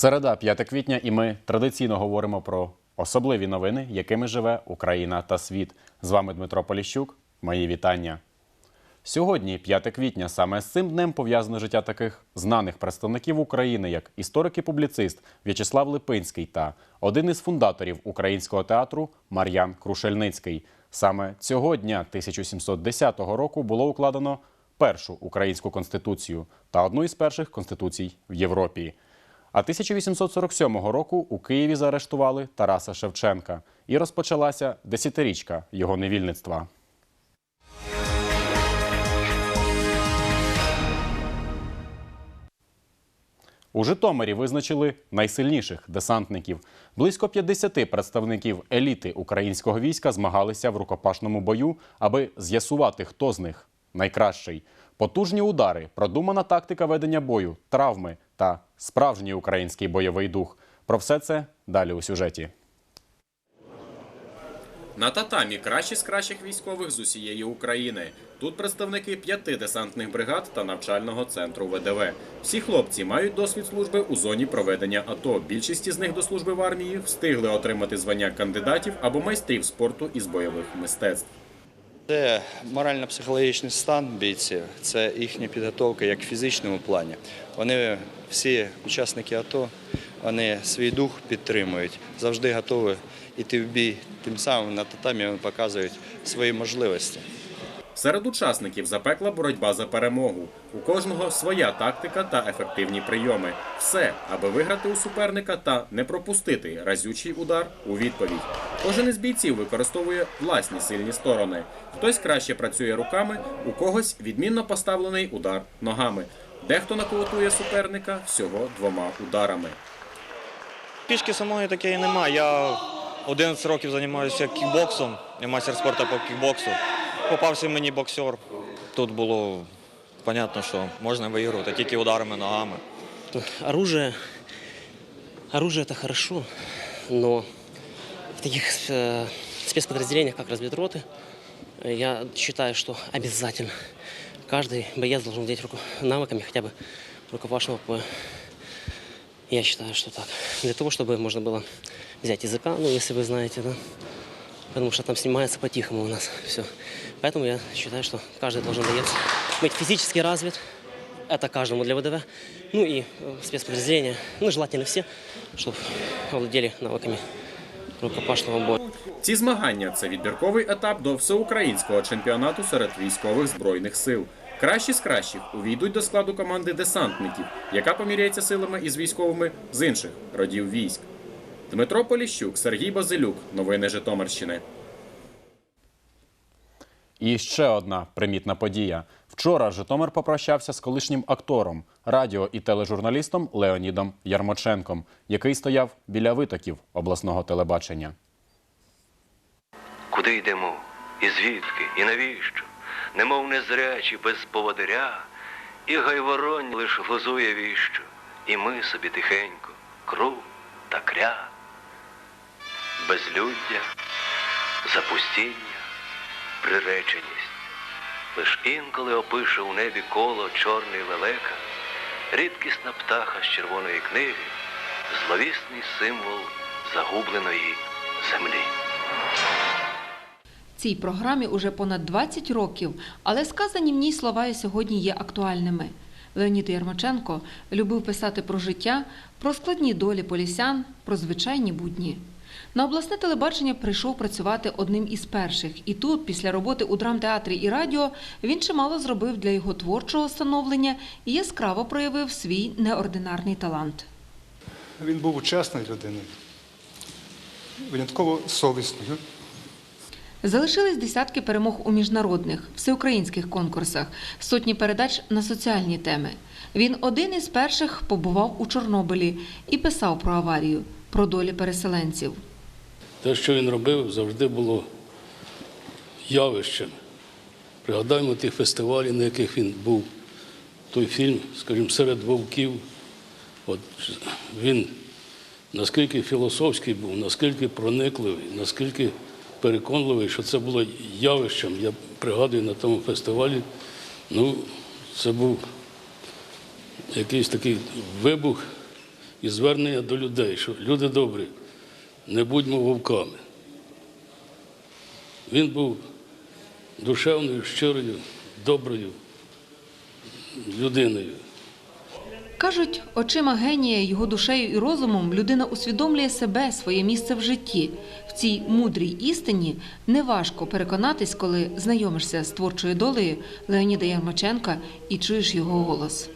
Середа, 5 квітня, і ми традиційно говоримо про особливі новини, якими живе Україна та світ. З вами Дмитро Поліщук. Мої вітання. Сьогодні, 5 квітня, саме з цим днем пов'язане життя таких знаних представників України, як історик і публіцист В'ячеслав Липинський та один із фундаторів українського театру Мар'ян Крушельницький. Саме цього дня 1710 року було укладено першу українську конституцію та одну із перших конституцій в Європі. А 1847 року у Києві заарештували Тараса Шевченка і розпочалася десятирічка його невільництва. У Житомирі визначили найсильніших десантників. Близько 50 представників еліти українського війська змагалися в рукопашному бою, аби з'ясувати, хто з них найкращий. Потужні удари, продумана тактика ведення бою, травми та справжній український бойовий дух. Про все це далі у сюжеті. На татамі кращі з кращих військових з усієї України. Тут представники п'яти десантних бригад та навчального центру ВДВ. Всі хлопці мають досвід служби у зоні проведення АТО. Більшість із них до служби в армії встигли отримати звання кандидатів або майстрів спорту із бойових мистецтв. Це морально-психологічний стан бійців, це їхня підготовка як в фізичному плані. Вони всі учасники АТО, вони свій дух підтримують, завжди готові йти в бій. Тим самим на татамі вони показують свої можливості. Серед учасників запекла боротьба за перемогу. У кожного своя тактика та ефективні прийоми. Все, аби виграти у суперника та не пропустити разючий удар у відповідь. Кожен із бійців використовує власні сильні сторони. Хтось краще працює руками, у когось відмінно поставлений удар ногами. Дехто наколотує суперника всього двома ударами. Пішки самої такої немає. Я 11 років займаюся кікбоксом, я майстер спорту по кікбоксу. Попався мені боксер. Тут було зрозуміло, що можна виграти тільки ударами ногами. Оружие, оружие это хорошо, но в таких э, спецподразделениях, как разведроты, э, я считаю, что обязательно каждый боец должен владеть руку- навыками хотя бы рукопашного боя. Я считаю, что так. Для того, чтобы можно было взять языка, ну, если вы знаете, да, потому что там снимается по-тихому у нас все. Поэтому я считаю, что каждый должен боец быть физически развит, это каждому для ВДВ. Ну и э, спецподразделения, ну желательно все, чтобы владели навыками рукопашного боя. Ці змагання це відбірковий етап до всеукраїнського чемпіонату серед військових збройних сил. Кращі з кращих увійдуть до складу команди десантників, яка поміряється силами із військовими з інших родів військ. Дмитро Поліщук, Сергій Базилюк. Новини Житомирщини. І ще одна примітна подія. Вчора Житомир попрощався з колишнім актором, радіо і тележурналістом Леонідом Ярмоченком, який стояв біля витоків обласного телебачення. Куди йдемо? І звідки? І навіщо? Немов незрячі без поводиря, і гайворонь лиш глузує віщо, і ми собі тихенько, кру та кря. Безлюддя, запустіння, приреченість. Лиш інколи опише у небі коло чорний лелека, рідкісна птаха з червоної книги, зловісний символ загубленої землі. Цій програмі уже понад 20 років, але сказані в ній слова і сьогодні є актуальними. Леонід Ярмаченко любив писати про життя, про складні долі полісян, про звичайні будні. На обласне телебачення прийшов працювати одним із перших, і тут, після роботи у драмтеатрі і радіо, він чимало зробив для його творчого становлення і яскраво проявив свій неординарний талант. Він був чесною людиною, винятково совісною. Залишились десятки перемог у міжнародних, всеукраїнських конкурсах, сотні передач на соціальні теми. Він один із перших побував у Чорнобилі і писав про аварію, про долі переселенців. Те, що він робив, завжди було явищем. Пригадаємо тих фестивалів, на яких він був. Той фільм, скажімо, серед вовків. От він наскільки філософський був, наскільки проникливий, наскільки переконливий, що це було явищем. Я пригадую на тому фестивалі, ну, це був якийсь такий вибух і звернення до людей, що люди добрі, не будьмо вовками. Він був душевною, щирою, доброю людиною. Кажуть, очима генія, його душею і розумом людина усвідомлює себе, своє місце в житті. В цій мудрій істині неважко переконатись, коли знайомишся з творчою долею Леоніда Ярмаченка і чуєш його голос.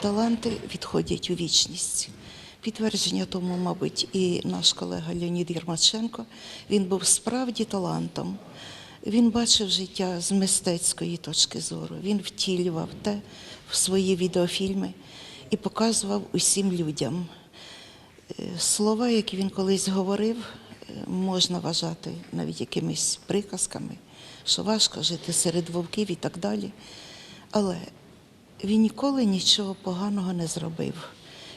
таланти відходять у вічність. Підтвердження тому, мабуть, і наш колега Леонід Єрмаченко. Він був справді талантом. Він бачив життя з мистецької точки зору. Він втілював те в свої відеофільми і показував усім людям. Е, Слова, які він колись говорив, е, можна вважати навіть якимись приказками, що важко жити серед вовків і так далі. Але він ніколи нічого поганого не зробив.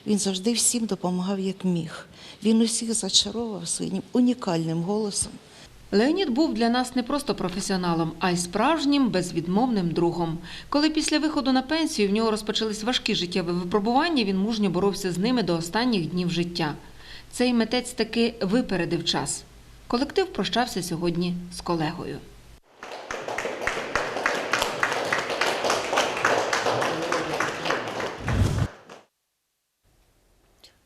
Він завжди всім допомагав як міг. Він усіх зачаровував своїм унікальним голосом. Леонід був для нас не просто професіоналом, а й справжнім безвідмовним другом. Коли після виходу на пенсію в нього розпочались важкі життєві випробування, він мужньо боровся з ними до останніх днів життя. Цей митець таки випередив час. Колектив прощався сьогодні з колегою.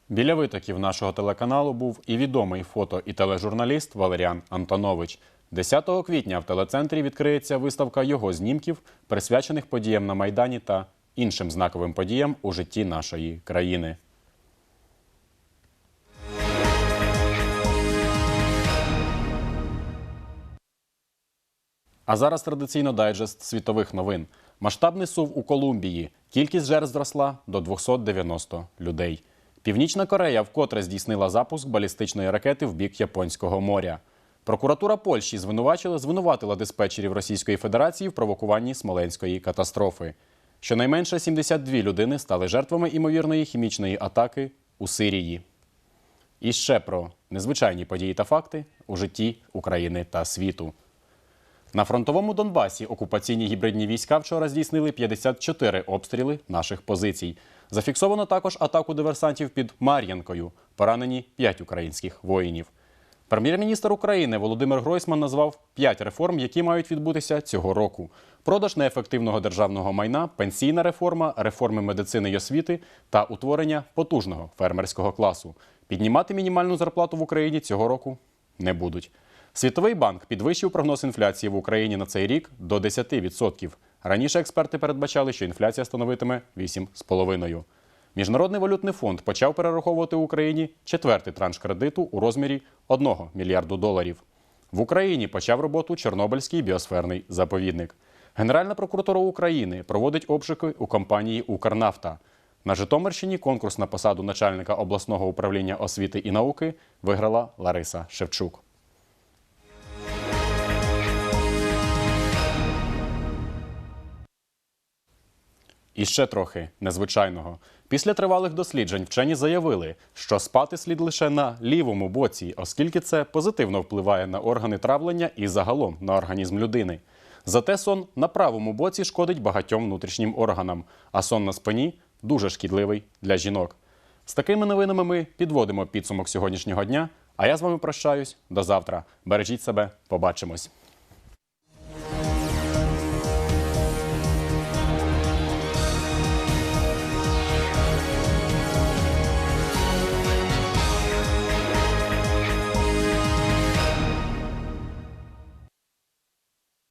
Біля витоків нашого телеканалу був і відомий фото і тележурналіст Валеріан Антонович. 10 квітня в телецентрі відкриється виставка його знімків, присвячених подіям на Майдані та іншим знаковим подіям у житті нашої країни. А зараз традиційно дайджест світових новин. Масштабний сув у Колумбії. Кількість жертв зросла до 290 людей. Північна Корея вкотре здійснила запуск балістичної ракети в бік Японського моря. Прокуратура Польщі звинувачила, звинуватила диспетчерів Російської Федерації в провокуванні смоленської катастрофи. Щонайменше 72 людини стали жертвами імовірної хімічної атаки у Сирії. І ще про незвичайні події та факти у житті України та світу. На фронтовому Донбасі окупаційні гібридні війська вчора здійснили 54 обстріли наших позицій. Зафіксовано також атаку диверсантів під Мар'янкою. Поранені 5 українських воїнів. Прем'єр-міністр України Володимир Гройсман назвав 5 реформ, які мають відбутися цього року: продаж неефективного державного майна, пенсійна реформа, реформи медицини й освіти та утворення потужного фермерського класу. Піднімати мінімальну зарплату в Україні цього року не будуть. Світовий банк підвищив прогноз інфляції в Україні на цей рік до 10%. Раніше експерти передбачали, що інфляція становитиме 8,5%. Міжнародний валютний фонд почав перераховувати Україні четвертий транш кредиту у розмірі 1 мільярду доларів. В Україні почав роботу Чорнобильський біосферний заповідник. Генеральна прокуратура України проводить обшуки у компанії Укрнафта. На Житомирщині конкурс на посаду начальника обласного управління освіти і науки виграла Лариса Шевчук. І ще трохи незвичайного. Після тривалих досліджень вчені заявили, що спати слід лише на лівому боці, оскільки це позитивно впливає на органи травлення і загалом на організм людини. Зате сон на правому боці шкодить багатьом внутрішнім органам, а сон на спині дуже шкідливий для жінок. З такими новинами ми підводимо підсумок сьогоднішнього дня. А я з вами прощаюсь до завтра. Бережіть себе, побачимось.